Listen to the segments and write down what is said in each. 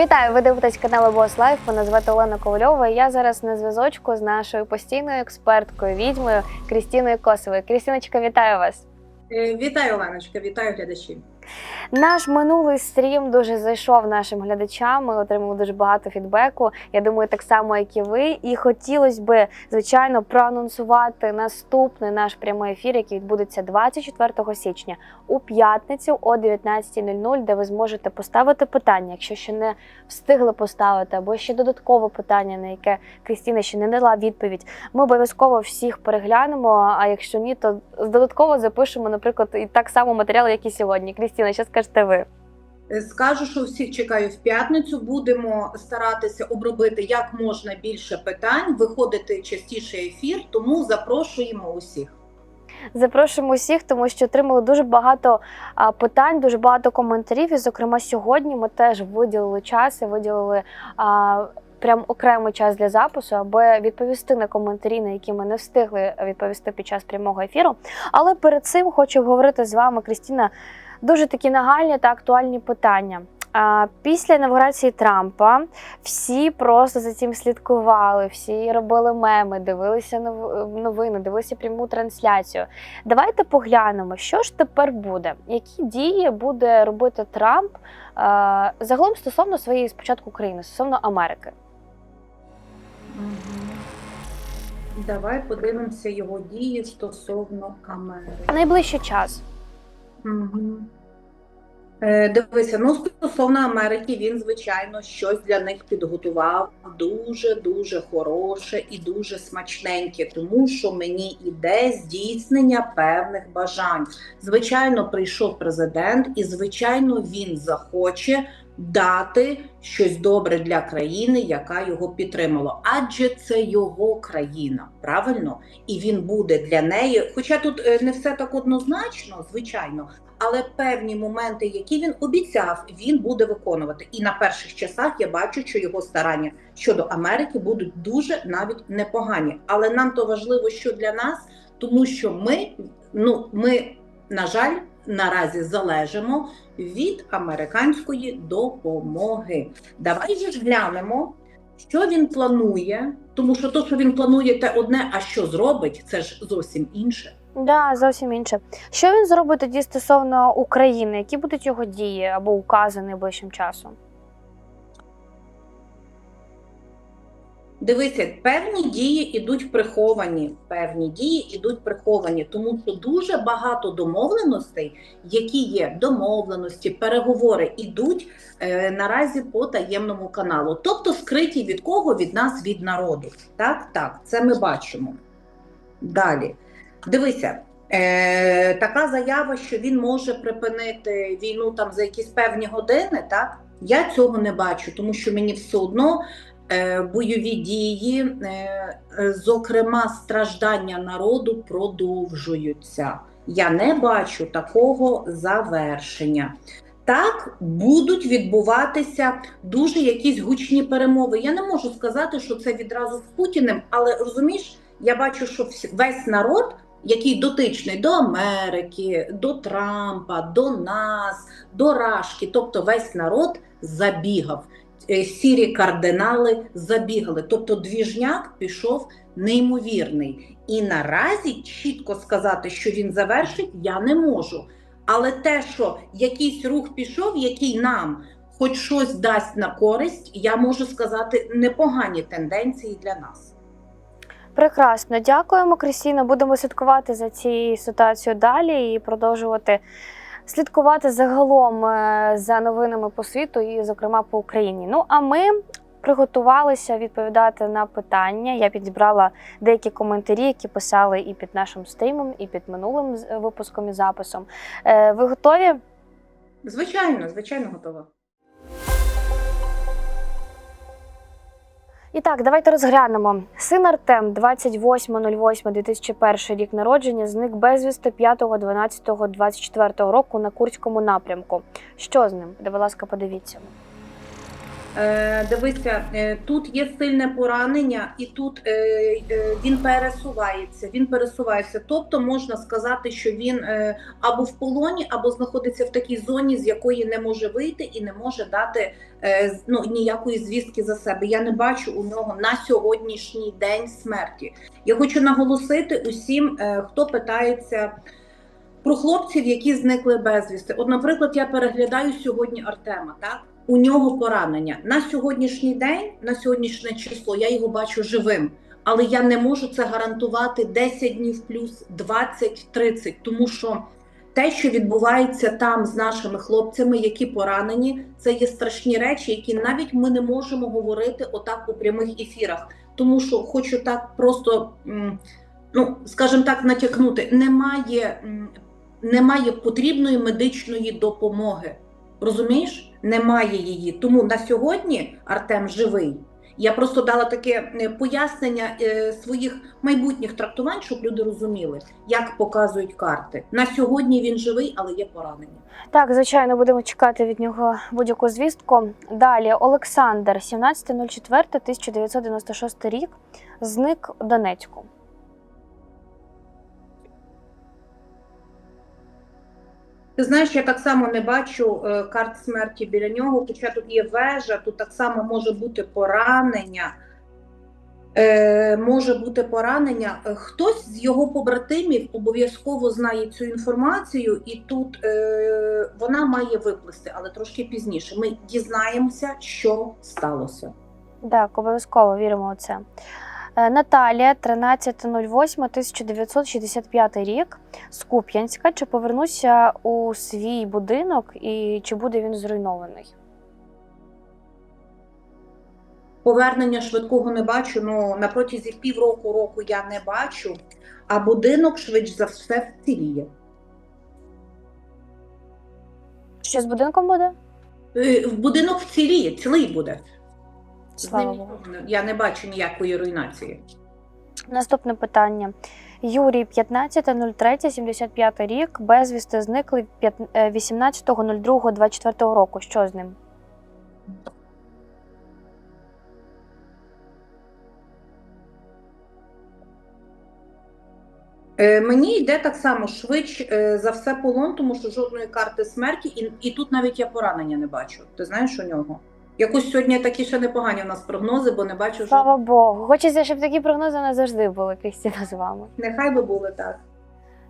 Вітаю, ви дивитесь канал Бос Лайф. Мене звати Олена Ковальова. Я зараз на зв'язочку з нашою постійною експерткою, відьмою Крістіною Косовою. Крістіночка, вітаю вас. Е, Вітаю, Оленочка, вітаю глядачів. Наш минулий стрім дуже зайшов нашим глядачам. Ми отримали дуже багато фідбеку. Я думаю, так само, як і ви. І хотілося би, звичайно, проанонсувати наступний наш прямий ефір, який відбудеться 24 січня у п'ятницю о 19.00, де ви зможете поставити питання, якщо ще не встигли поставити, або ще додаткове питання, на яке Крістіна ще не дала відповідь. Ми обов'язково всіх переглянемо. А якщо ні, то додатково запишемо, наприклад, і так само матеріал, як і сьогодні. Крістіна, що скажете ви? Е, Скажу, що всіх чекаю в п'ятницю. Будемо старатися обробити як можна більше питань, виходити частіше ефір, тому запрошуємо усіх. Запрошуємо усіх, тому що отримали дуже багато питань, дуже багато коментарів. І, зокрема, сьогодні ми теж виділили час і виділили. А, Прям окремий час для запису, аби відповісти на коментарі, на які ми не встигли відповісти під час прямого ефіру. Але перед цим хочу говорити з вами, Крістіна, дуже такі нагальні та актуальні питання. Після інавгурації Трампа всі просто за цим слідкували, всі робили меми, дивилися нов- новини, дивилися пряму трансляцію. Давайте поглянемо, що ж тепер буде, які дії буде робити Трамп загалом стосовно своєї спочатку країни, стосовно Америки. Давай подивимося його дії стосовно Америки. Найближчий час. Mm-hmm. Е, Дивися, ну стосовно Америки, він звичайно щось для них підготував дуже дуже хороше і дуже смачненьке, тому що мені іде здійснення певних бажань. Звичайно, прийшов президент, і звичайно, він захоче дати щось добре для країни, яка його підтримала. Адже це його країна, правильно? І він буде для неї. Хоча тут е, не все так однозначно, звичайно, але певні моменти, які він обіцяв, він буде виконувати. І на перших часах я бачу, що його старання щодо Америки будуть дуже навіть непогані. Але нам то важливо, що для нас, тому що ми, ну ми, на жаль, наразі залежимо від американської допомоги. Давай же ж глянемо, що він планує, тому що то, що він планує, те одне, а що зробить, це ж зовсім інше. Да, зовсім інше. Що він зробить тоді стосовно України? Які будуть його дії або укази найближчим часом? Дивися, певні дії ідуть приховані. Певні дії ідуть приховані, тому що дуже багато домовленостей, які є домовленості, переговори, ідуть е, наразі по таємному каналу. Тобто скриті від кого? Від нас, від народу. Так, так, це ми бачимо. Далі. Дивися, е, така заява, що він може припинити війну там за якісь певні години, так? Я цього не бачу, тому що мені все одно е, бойові дії, е, е, зокрема, страждання народу продовжуються. Я не бачу такого завершення. Так будуть відбуватися дуже якісь гучні перемови. Я не можу сказати, що це відразу з Путіним, але розумієш, я бачу, що весь народ, який дотичний до Америки, до Трампа, до нас, до Рашки, тобто весь народ забігав. Е, Сірі кардинали забігали. Тобто двіжняк пішов неймовірний. І наразі чітко сказати, що він завершить, я не можу. Але те, що якийсь рух пішов, який нам хоч щось дасть на користь, я можу сказати непогані тенденції для нас. Прекрасно, дякуємо, Крістіна. Будемо слідкувати за цією ситуацією далі і продовжувати слідкувати загалом е, за новинами по світу і, зокрема, по Україні. Ну а ми приготувалися відповідати на питання. Я підібрала деякі коментарі, які писали і під нашим стрімом, і під минулим випуском і записом. Е, Ви готові? Звичайно, звичайно, готова. І так, давайте розглянемо. Син Артем, 28.08.2001 рік народження, зник безвісти 5.12.24 року на Курському напрямку. Що з ним? Будь ласка, подивіться. Е, дивися, е, тут є сильне поранення, і тут е, він пересувається. Він пересувається. Тобто можна сказати, що він або в полоні, або знаходиться в такій зоні, з якої не може вийти і не може дати ну, ніякої звістки за себе. Я не бачу у нього на сьогоднішній день смерті. Я хочу наголосити усім, хто питається. Про хлопців, які зникли безвісти. От, наприклад, я переглядаю сьогодні Артема. Так у нього поранення на сьогоднішній день, на сьогоднішнє число, я його бачу живим, але я не можу це гарантувати 10 днів плюс 20-30, тому що те, що відбувається там з нашими хлопцями, які поранені, це є страшні речі, які навіть ми не можемо говорити отак у прямих ефірах. Тому що хочу так просто, ну скажімо так, натякнути, немає, немає потрібної медичної допомоги. Розумієш? Немає її. Тому на сьогодні Артем живий. Я просто дала таке е, пояснення е, своїх майбутніх трактувань, щоб люди розуміли, як показують карти. На сьогодні він живий, але є поранення. Так, звичайно, будемо чекати від нього будь-яку звістку. Далі Олександр, 17.04.1996 рік, зник у Донецьку. Ти знаєш, я так само не бачу е, карт смерті біля нього, хоча тут є вежа, тут так само може бути поранення. Е, може бути поранення. Е, Хтось з його побратимів обов'язково знає цю інформацію, і тут е, вона має виплисти, але трошки пізніше. Ми дізнаємося, що сталося. Так, обов'язково віримо у це. Е, Наталія, 13.08.1965 рік, з Куп'янська. Чи повернуся у свій будинок і чи буде він зруйнований? Повернення швидкого не бачу. Ну на протязі півроку року я не бачу, а будинок швидше за все вціліє. Що з будинком буде? Е, В будинок вціліє, цілий буде. З Слава ним Богу. я не бачу ніякої руйнації. Наступне питання. Юрій, 15.03.75 рік, безвісти зникли е, 18.02.24 року. Що з ним? Е, Мені йде так само швидше е, за все полон, тому що жодної карти смерті, і, і тут навіть я поранення не бачу. Ти знаєш у нього? Якось сьогодні такі ще непогані у нас прогнози, бо не бачу Слава жодного. Богу. Хочеться, щоб такі прогнози не завжди були, Крістіна, з вами. Нехай би були так.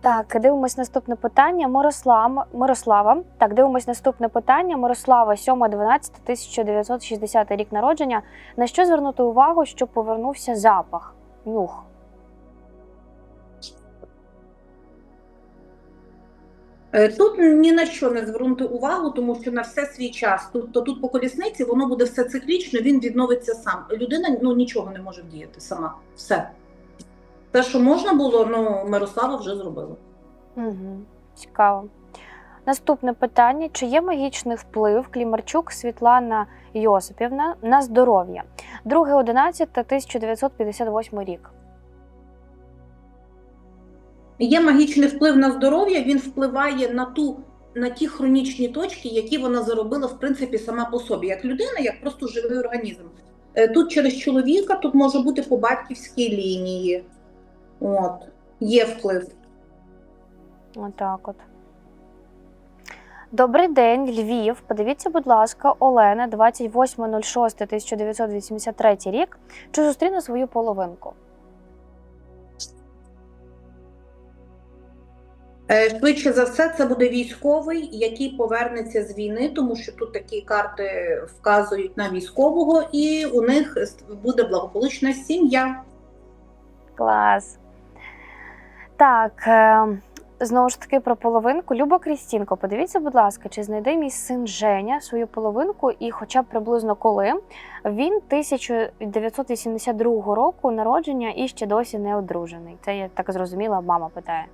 Так, дивимось наступне питання. Мирослава. Мирослава. Так, дивимось наступне питання. Мирослава, 7.12.1960 рік народження. На що звернути увагу, щоб повернувся запах? Нюх. Тут ні на що не звернути увагу, тому що на все свій час. Тобто тут по колісниці воно буде все циклічно, він відновиться сам. Людина ну нічого не може вдіяти сама. Все. Те, що можна було, ну Мирослава вже зробила. Угу. Цікаво. Наступне питання: чи є магічний вплив Клімарчук Світлана Йосипівна на здоров'я? 2.11.1958 рік. Є магічний вплив на здоров'я, він впливає на ту. На ті хронічні точки, які вона заробила в принципі сама по собі, як людина, як просто живий організм. Е, Тут через чоловіка, тут може бути по батьківській лінії. От, є вплив. Отак от. Добрий день, Львів. Подивіться, будь ласка, Олена, 28.06.1983 рік. Чи зустріне свою половинку? Швидше за все, це буде військовий, який повернеться з війни, тому що тут такі карти вказують на військового, і у них буде благополучна сім'я. Клас. Так, е, знову ж таки про половинку. Люба Крістінко, подивіться, будь ласка, чи знайде мій син Женя свою половинку і хоча б приблизно коли. Він 1982 року народження і ще досі не одружений. Це я так зрозуміла, мама питає.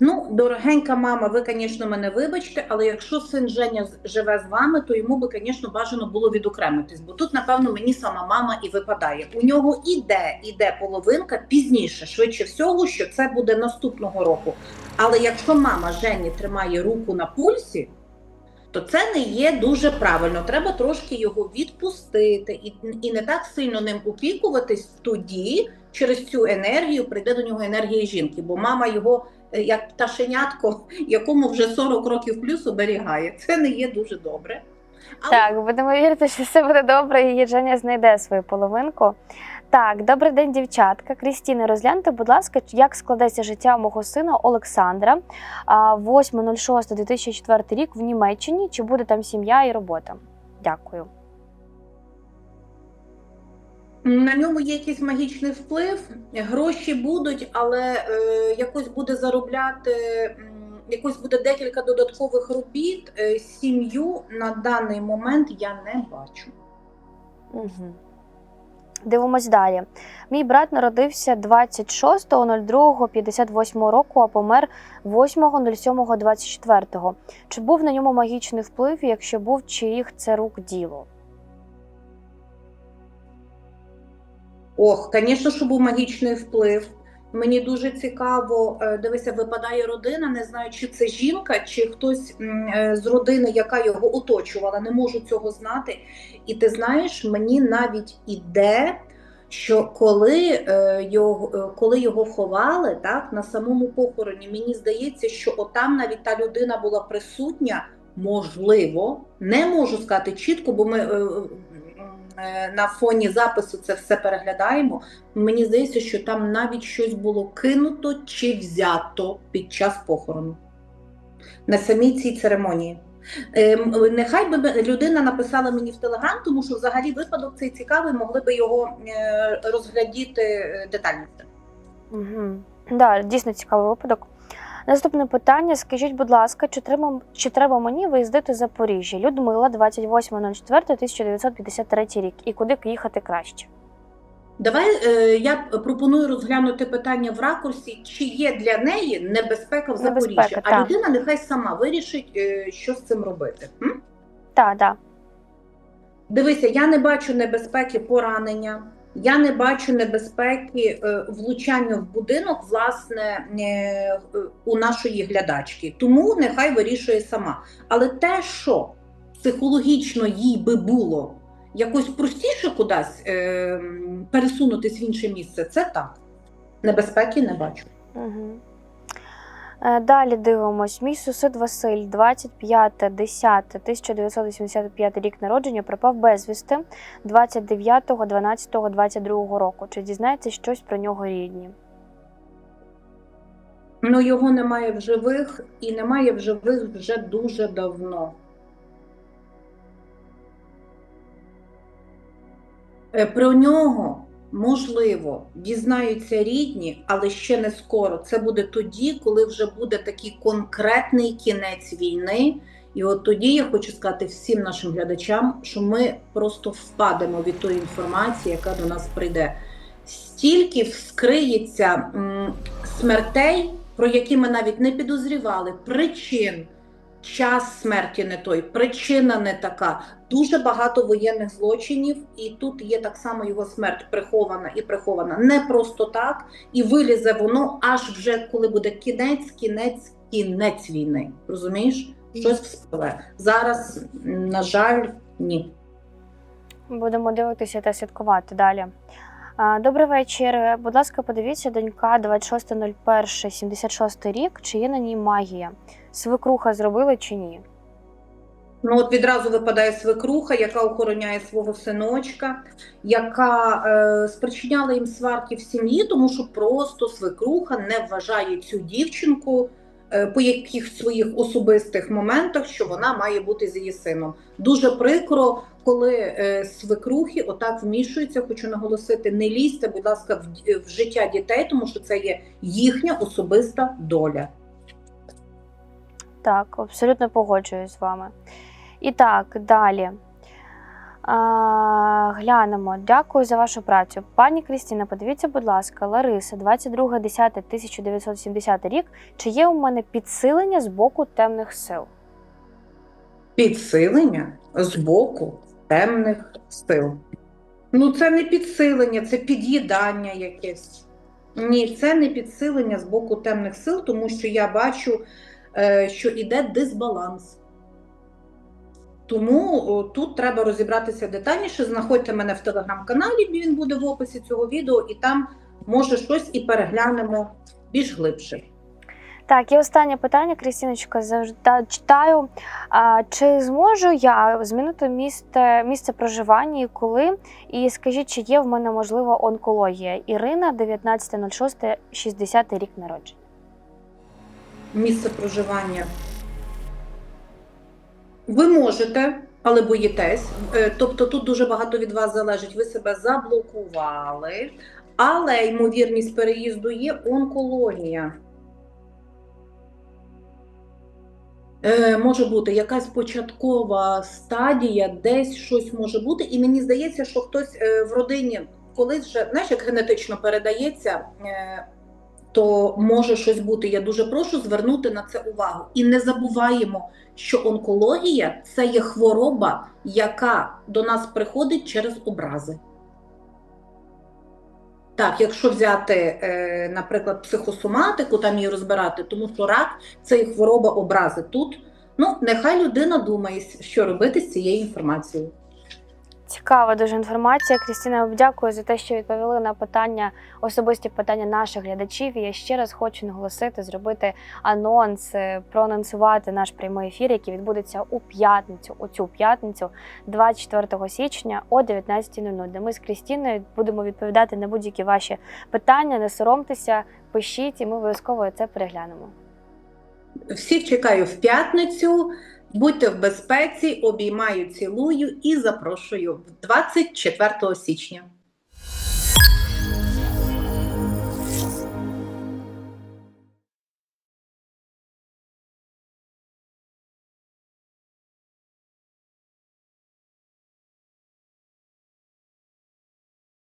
Ну, дорогенька мама, ви, звісно, мене вибачте, але якщо син Женя живе з вами, то йому би, звісно, бажано було відокремитись, бо тут, напевно, мені сама мама і випадає. У нього іде, іде половинка пізніше, швидше всього, що це буде наступного року. Але якщо мама Жені тримає руку на пульсі, то це не є дуже правильно. Треба трошки його відпустити і, і не так сильно ним опікуватись. Тоді через цю енергію прийде до нього енергія жінки, бо мама його е, як пташенятко, якому вже 40 років плюс оберігає. Це не є дуже добре. Але Так, будемо вірити, що все буде добре, і Женя знайде свою половинку. Так, добрий день, дівчатка. Крістіна, розгляньте, будь ласка, як складеться життя мого сина Олександра а, 8.06.2004 рік в Німеччині. Чи буде там сім'я і робота? Дякую. На ньому є якийсь магічний вплив, гроші будуть, але е, якось буде заробляти, якось буде декілька додаткових робіт. Е, сім'ю на даний момент я не бачу. Угу. Дивимось далі. Мій брат народився 26.02.58 року, а помер 8.07.24. Чи був на ньому магічний вплив? Якщо був, чиїх це рук діло? Ох, звісно, що був магічний вплив. Мені дуже цікаво, е, дивися, випадає родина. Не знаю, чи це жінка, чи хтось е, з родини, яка його оточувала. Не можу цього знати. І ти знаєш, мені навіть іде, що коли е, його, коли його ховали, так на самому похороні, мені здається, що отам навіть та людина була присутня. Можливо, не можу сказати чітко, бо ми на фоні запису це все переглядаємо. Мені здається, що там навіть щось було кинуто чи взято під час похорону на самій цій церемонії. Ем, Нехай би людина написала мені в телеграм, тому що взагалі випадок цей цікавий, могли би його е, розглядіти е, детальніше. Угу. Да, дійсно цікавий випадок. Наступне питання: скажіть, будь ласка, чи треба, чи треба мені виїздити Запоріжжя? Людмила, 28.04.1953 рік. І куди їхати краще? Давай е, я пропоную розглянути питання в ракурсі, чи є для неї небезпека в Запоріжжі, а людина нехай сама вирішить, е, що з цим робити. Так, так. Дивися, я не бачу небезпеки поранення, я не бачу небезпеки е, влучання в будинок, власне, е, у нашої глядачки. Тому нехай вирішує сама. Але те, що психологічно їй би було якось простіше кудись е, пересунутись в інше місце, це так. Небезпеки не бачу. Угу. Далі дивимось. Мій сусід Василь, 25.10.1985 рік народження, пропав безвісти 29.12.22 року. Чи дізнається щось про нього рідні? Ну його немає в живих і немає в живих вже дуже давно. Е, Про нього можливо дізнаються рідні, але ще не скоро. Це буде тоді, коли вже буде такий конкретний кінець війни. І от тоді я хочу сказати всім нашим глядачам, що ми просто впадемо від тої інформації, яка до нас прийде. Стільки вскриється м, смертей, про які ми навіть не підозрівали, причин. Час смерті не той, причина не така. Дуже багато воєнних злочинів, і тут є так само його смерть прихована і прихована не просто так, і вилізе воно аж вже коли буде кінець, кінець, кінець війни. Розумієш? Щось вспливе. Зараз, на жаль, ні. Будемо дивитися та слідкувати далі. Добрий вечір. Будь ласка, подивіться, донька 26.01.76 рік. Чи є на ній магія? Свекруха зробила чи ні? Ну от відразу випадає свекруха, яка охороняє свого синочка, яка е, спричиняла їм сварки в сім'ї, тому що просто свекруха не вважає цю дівчинку по якихось своїх особистих моментах, що вона має бути з її сином. Дуже прикро, коли е, свекрухи отак вмішуються. Хочу наголосити, не лізьте, будь ласка, в життя дітей, тому що це є їхня особиста доля. Так, абсолютно погоджуюсь з вами. І так, далі. Глянемо. Дякую за вашу працю. Пані Крістіна, подивіться, будь ласка, Лариса, 22.10.1970 рік. Чи є у мене підсилення з боку темних сил? Підсилення з боку темних сил. Ну, це не підсилення, це під'їдання якесь. Ні, це не підсилення з боку темних сил, тому що я бачу, е, що іде дисбаланс. Тому о, тут треба розібратися детальніше. Знаходьте мене в телеграм-каналі, він буде в описі цього відео, і там може щось і переглянемо більш глибше. Так, і останнє питання, Крістіночка, завжди читаю. А, чи зможу я змінити місце, місце проживання і коли? І скажіть, чи є в мене можливо онкологія? Ірина, 19.06, 60 рік народження. Місце проживання. Ви можете, але боїтесь. Е, Тобто тут дуже багато від вас залежить. Ви себе заблокували, але ймовірність переїзду є онкологія. Е, може бути якась початкова стадія, десь щось може бути, і мені здається, що хтось е, в родині колись вже, знаєш, як генетично передається, то може щось бути. Я дуже прошу звернути на це увагу. І не забуваємо, що онкологія це є хвороба, яка до нас приходить через образи. Так, якщо взяти, е, наприклад, психосоматику, там її розбирати, тому що рак це і хвороба образи. Тут ну нехай людина думає, що робити з цією інформацією. Цікава дуже інформація. Крістіна, дякую за те, що відповіли на питання, особисті питання наших глядачів. І я ще раз хочу наголосити, зробити анонс, е, проанонсувати наш прямий ефір, який відбудеться у п'ятницю, у цю п'ятницю, 24 січня о 19.00, де ми з Крістіною будемо відповідати на будь-які ваші питання. Не соромтеся, пишіть, і ми обов'язково це переглянемо. Всіх чекаю в п'ятницю. Будьте в безпеці, обіймаю, цілую і запрошую 24 січня.